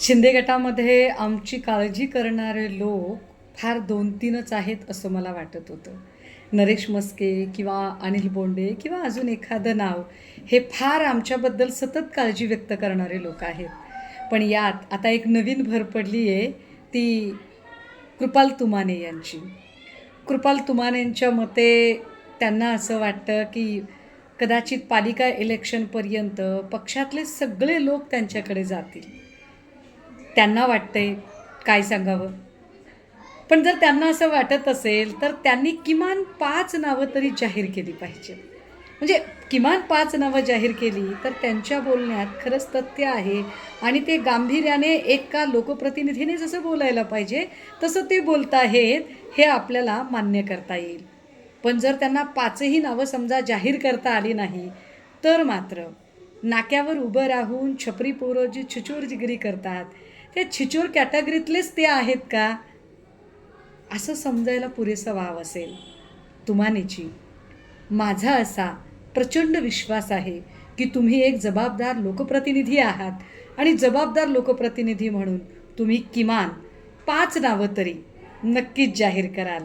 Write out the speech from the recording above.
शिंदे गटामध्ये आमची काळजी करणारे लोक फार दोन तीनच आहेत असं मला वाटत होतं. नरेश मस्के किंवा अनिल बोंडे किंवा अजून एखादं नाव हे फार आमच्याबद्दल सतत काळजी व्यक्त करणारे लोक आहेत. पण यात आता एक नवीन भर पडली आहे ती कृपाल तुमाने यांची. कृपाल तुमानेंच्या मते त्यांना असं वाटतं की कदाचित पालिका इलेक्शनपर्यंत पक्षातले सगळे लोक त्यांच्याकडे जातील. त्यांना वाटतंय काय सांगावं? पण जर त्यांना असं वाटत असेल तर त्यांनी किमान पाच नावं तरी जाहीर केली पाहिजे. म्हणजे किमान पाच नावं जाहीर केली तर त्यांच्या बोलण्यात खरंच तथ्य आहे. आणि ते गांभीर्याने एका लोकप्रतिनिधीने जसं बोलायला पाहिजे तसं ते बोलत आहेत हे आपल्याला मान्य करता येईल. पण जर त्यांना पाचही नावं समजा जाहीर करता आली नाही तर मात्र नाक्यावर उभं राहून छपरी पोरं जी छिचोरजिगिरी करतात. ते छिचूर कॅटेगरीतलेच ते आहेत का? असं समजायला पुरेसा वाव असेल. तुमानेची माझा असा प्रचंड विश्वास आहे की तुम्ही एक जबाबदार लोकप्रतिनिधी आहात आणि जबाबदार लोकप्रतिनिधी म्हणून तुम्ही किमान पाच नावं तरी नक्कीच जाहीर कराल.